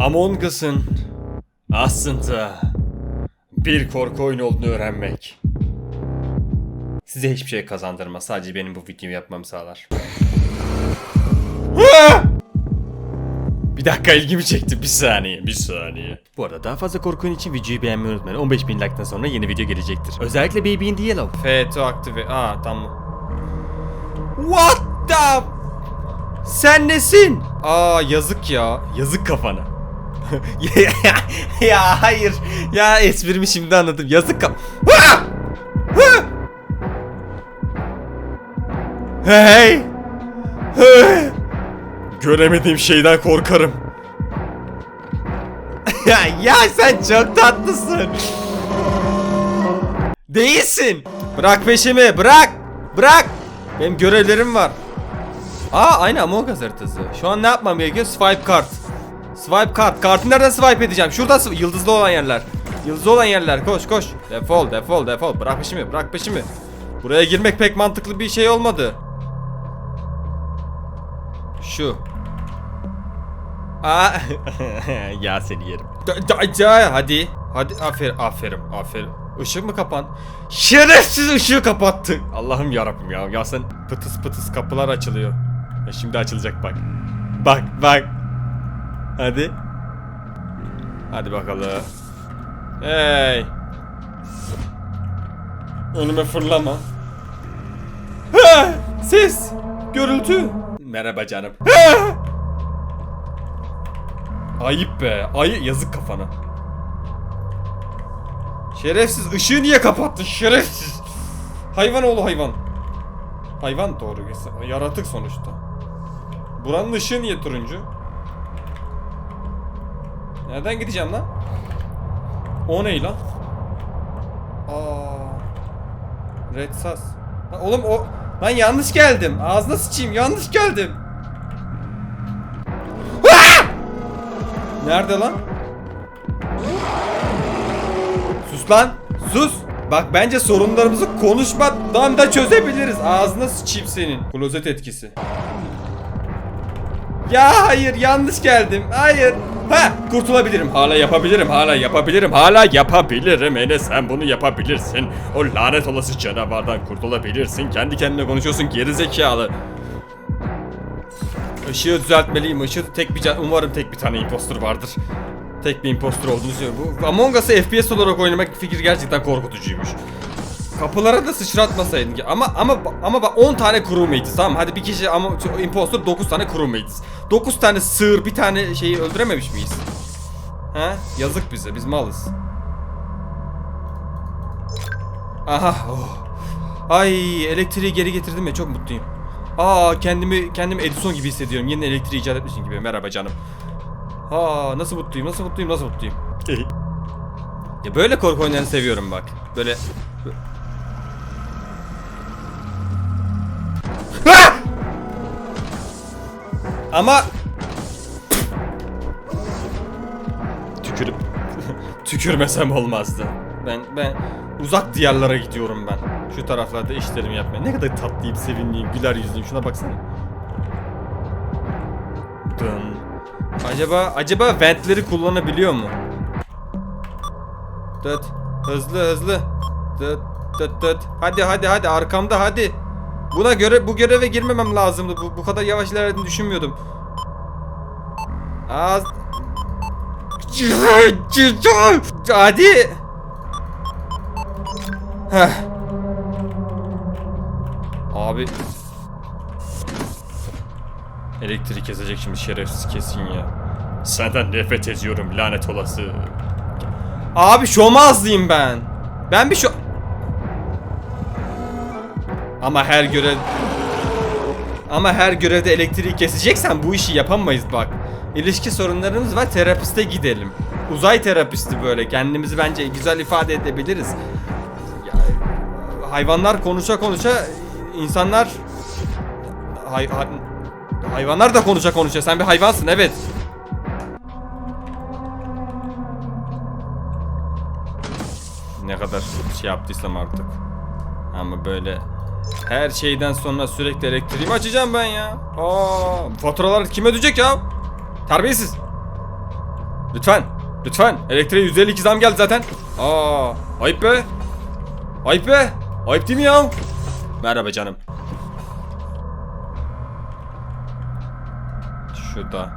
Among Us'ın aslında bir korku oyunu olduğunu öğrenmek size hiçbir şey kazandırmaz. Sadece benim bu videoyu yapmamı sağlar. Bir dakika ilgimi çekti. Bir saniye, bir saniye. Bu arada daha fazla korku oyunu için videoyu beğenmeyi unutmayın. 15 bin like'tan sonra yeni video gelecektir. Özellikle Baby in the Yellow. FT aktive. Aa tamam. What the... Sen nesin? Aa yazık ya. Yazık kafana. ya hayır. Ya esprimi şimdi anladım. Yazık! Ah! Hey! Hey! Göremediğim şeyden korkarım. ya, ya sen çok tatlısın. Değilsin. Bırak peşimi bırak. Bırak. Benim görevlerim var. Aa aynı Among Us haritası. Şu an ne yapmam gerekiyor? Swipe kart. Swipe kart. Kartı nereden swipe edeceğim? Şurada yıldızlı olan yerler. Yıldızlı olan yerler. Koş koş. Defol defol defol. Bırak peşimi bırak peşimi. Buraya girmek pek mantıklı bir şey olmadı. Şu. Aa ya seni yerim. Hadi. Hadi aferin aferin aferin. Işık mı kapan? Şerefsiz ışığı kapattı. Allah'ım yarabbim ya. Ya sen pıtıs pıtıs kapılar açılıyor. Ya şimdi açılacak bak. Bak bak. Hadi. Hadi bakalım. Hey. Önüme fırlama. Ha! Ses. Görüntü. Merhaba canım. Ha! Ayıp be. Ay yazık kafana. Şerefsiz ışığı niye kapattın şerefsiz? Hayvan oğlu hayvan. Hayvan doğru. Yaratık sonuçta. Buranın ışığı niye turuncu? Nereden gideceğim lan? O ne lan? Aa. Red Sas. Lan oğlum o... Lan yanlış geldim. Ağzına sıçayım yanlış geldim. Ah! Nerede lan? Sus lan. Sus. Bak bence sorunlarımızı konuşmadan da çözebiliriz. Ağzına sıçayım senin. Klozet etkisi. Ya hayır yanlış geldim. Hayır. Ha kurtulabilirim. Hala yapabilirim. Hala yapabilirim. Hala yapabilirim. Enes sen bunu yapabilirsin. O lanet olası canavardan kurtulabilirsin. Kendi kendine konuşuyorsun geri zekalı. Işığı düzeltmeliyim. Işığı tek bir can... Umarım tek bir tane impostor vardır. Tek bir impostor olduğunu söylüyorum. Bu Among Us'ı FPS olarak oynamak fikir gerçekten korkutucuymuş. Kapılara da sıçratmasaydın ki. Ama ama ama bak 10 tane crewmate'iz tamam? Hadi bir kişi ama impostor 9 tane crewmate'iz. 9 tane sığır bir tane şeyi öldürememiş miyiz? He? Yazık bize. Biz malız. Aha. Oh. Ay elektriği geri getirdim ya çok mutluyum. Aa kendimi kendimi Edison gibi hissediyorum. Yeni elektriği icat etmişim gibi. Merhaba canım. Ha nasıl mutluyum, nasıl mutluyum, nasıl mutluyum. ya böyle korku oyunlarını seviyorum bak. Böyle Ama tükürüp tükürmesem olmazdı. Ben ben uzak diyarlara gidiyorum ben. Şu taraflarda işlerimi yapmaya. Ne kadar tatlıyım, sevinliyim, güler yüzlüyüm. Şuna baksana. Dın. Acaba acaba ventleri kullanabiliyor mu? Dıt. Hızlı hızlı. Dıt dıt dıt. Hadi hadi hadi arkamda hadi. Buna göre bu göreve girmemem lazımdı. Bu, bu kadar yavaş ilerlediğini düşünmüyordum. Az Hadi. Heh. Abi Elektrik kesecek şimdi şerefsiz kesin ya. Senden nefret ediyorum lanet olası. Abi şomazlıyım ben. Ben bir şu... Ama her görev... Ama her görevde elektriği keseceksen bu işi yapamayız bak. İlişki sorunlarımız var terapiste gidelim. Uzay terapisti böyle kendimizi bence güzel ifade edebiliriz. Ya, hayvanlar konuşa konuşa insanlar hay, hay- hayvanlar da konuşa konuşa sen bir hayvansın evet. Ne kadar şey yaptıysam artık. Ama böyle her şeyden sonra sürekli elektriğimi açacağım ben ya. Aa, faturalar kim ödeyecek ya? Terbiyesiz. Lütfen. Lütfen. Elektriğe 152 zam geldi zaten. Aa, ayıp be. Ayıp be. Ayıp değil mi ya? Merhaba canım. Şurada.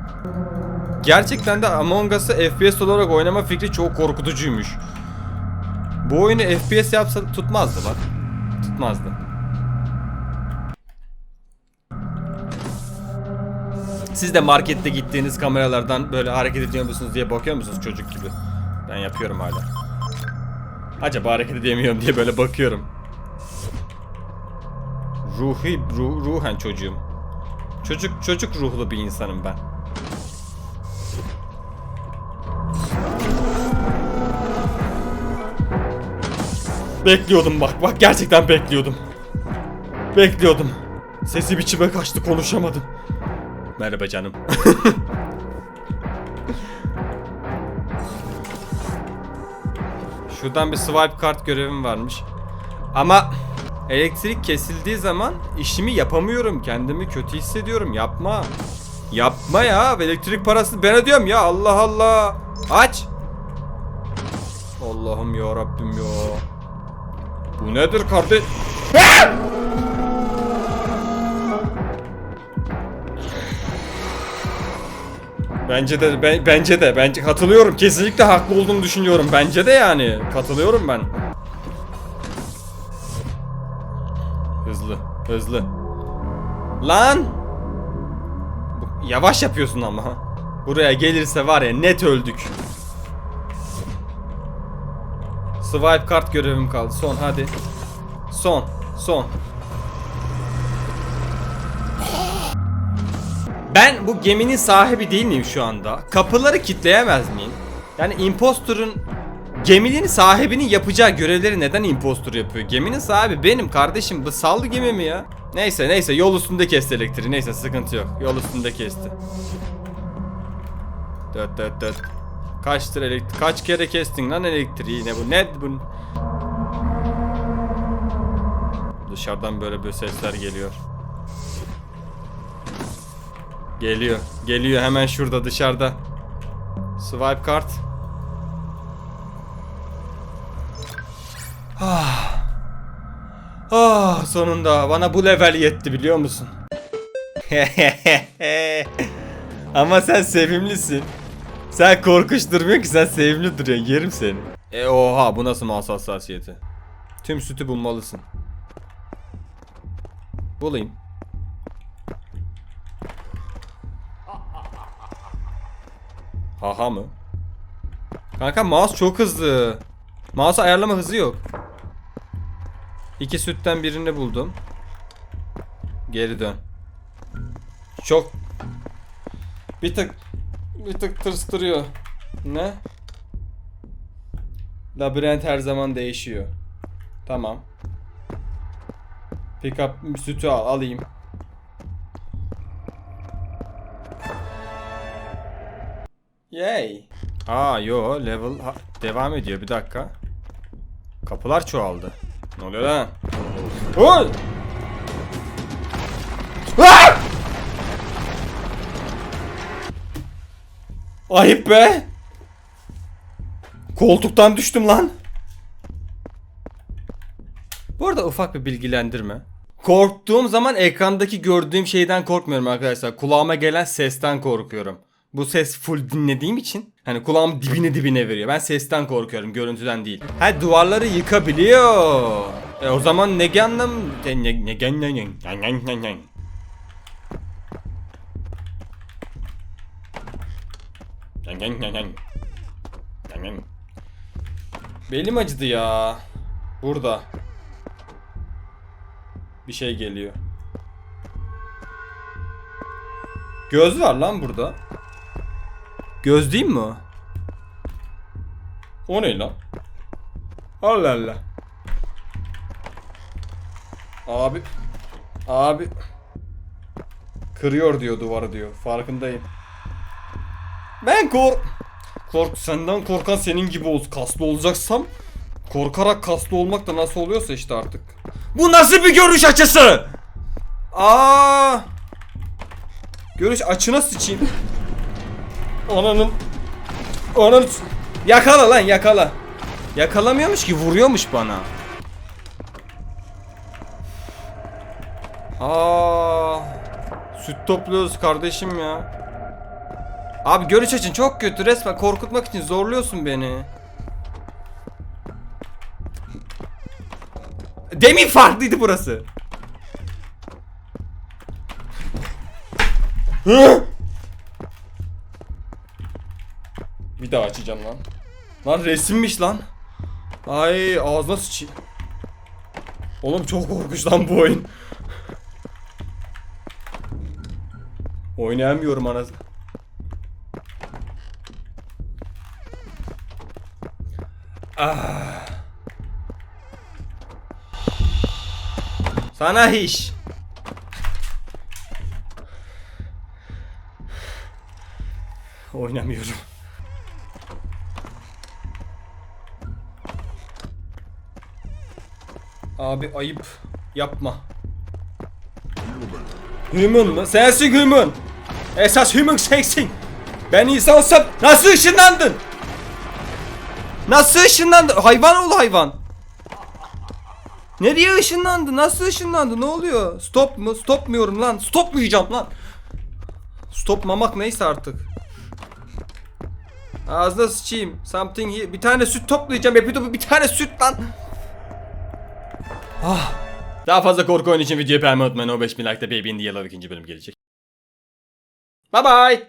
Gerçekten de Among Us'ı FPS olarak oynama fikri çok korkutucuymuş. Bu oyunu FPS yapsa tutmazdı lan. Tutmazdı. Siz de markette gittiğiniz kameralardan böyle hareket ediyor musunuz diye bakıyor musunuz çocuk gibi? Ben yapıyorum hala. Acaba hareket edemiyorum diye böyle bakıyorum. Ruhi, ruh, ruhen çocuğum. Çocuk çocuk ruhlu bir insanım ben. Bekliyordum bak bak gerçekten bekliyordum. Bekliyordum. Sesi biçime kaçtı konuşamadım. Merhaba canım. Şuradan bir swipe kart görevim varmış. Ama elektrik kesildiği zaman işimi yapamıyorum. Kendimi kötü hissediyorum. Yapma. Yapma ya. Elektrik parasını ben ödüyorum ya. Allah Allah. Aç. Allah'ım ya Rabbim ya. Bu nedir kardeş? Bence de ben- bence de bence katılıyorum. Kesinlikle haklı olduğunu düşünüyorum. Bence de yani katılıyorum ben. Hızlı, hızlı. Lan! Yavaş yapıyorsun ama. Buraya gelirse var ya net öldük. Swipe kart görevim kaldı. Son hadi. Son, son. Ben bu geminin sahibi değil miyim şu anda? Kapıları kitleyemez miyim? Yani impostorun geminin sahibinin yapacağı görevleri neden impostor yapıyor? Geminin sahibi benim kardeşim. Bu sallı gemi mi ya? Neyse neyse yol üstünde kesti elektriği. Neyse sıkıntı yok. Yol üstünde kesti. Dört dört dört. Kaçtır elektrik? Kaç kere kestin lan elektriği? Ne bu? Ne bu? Dışarıdan böyle böyle sesler geliyor. Geliyor. Geliyor hemen şurada dışarıda. Swipe kart. Ah. Ah sonunda bana bu level yetti biliyor musun? Ama sen sevimlisin. Sen durmuyor ki sen sevimli duruyorsun yerim seni. E oha bu nasıl mouse hassasiyeti? Tüm sütü bulmalısın. Bulayım. Haha mı? Kanka mouse çok hızlı. Mouse ayarlama hızı yok. İki sütten birini buldum. Geri dön. Çok bir tık bir tık tırstırıyor. Ne? Labirent her zaman değişiyor. Tamam. Pick up sütü al, alayım. Yay. Aa yo level ha- devam ediyor bir dakika. Kapılar çoğaldı. Ne oluyor lan? Oy! Ah! Ayıp be. Koltuktan düştüm lan. Bu arada ufak bir bilgilendirme. Korktuğum zaman ekrandaki gördüğüm şeyden korkmuyorum arkadaşlar. Kulağıma gelen sesten korkuyorum. Bu ses full dinlediğim için hani kulağım dibine dibine veriyor. Ben sesten korkuyorum, görüntüden değil. Ha duvarları yıkabiliyor. E o zaman ne anlam ne ne ne ne ne ne ne Belim acıdı ya. Burada. Bir şey geliyor. Göz var lan burada. Göz değil mi o? O ne lan? Allah Allah. Abi. Abi. Kırıyor diyor duvarı diyor. Farkındayım. Ben kork... Kork senden korkan senin gibi ol. Kaslı olacaksam korkarak kaslı olmak da nasıl oluyorsa işte artık. Bu nasıl bir görüş açısı? Aa! Görüş açına sıçayım. Ananın Onun yakala lan yakala. Yakalamıyormuş ki vuruyormuş bana. Aa, süt topluyoruz kardeşim ya. Abi görüş açın çok kötü resmen korkutmak için zorluyorsun beni. Demin farklıydı burası. Hı? Bir daha açacağım lan. Lan resimmiş lan. Ay ağzına sıçayım. Oğlum çok korkunç lan bu oyun. Oynayamıyorum anasını. Ah. Sana iş. Oynamıyorum. Abi ayıp. Yapma. Human mı? Sensin human. Esas human sensin. Ben insansam nasıl ışınlandın? Nasıl ışınlandı? Hayvan ol hayvan. Nereye ışınlandı? Nasıl ışınlandı? Ne oluyor? Stop mu? Stopmuyorum lan. Stopmayacağım lan. Stopmamak neyse artık. Ağzına sıçayım. Something here. Bir tane süt toplayacağım. Epidopu bir tane süt lan. Ah. Daha fazla korku oyunu için videoyu beğenmeyi unutmayın. 15 bin like'da Baby in the Yellow ikinci bölüm gelecek. Bye bye.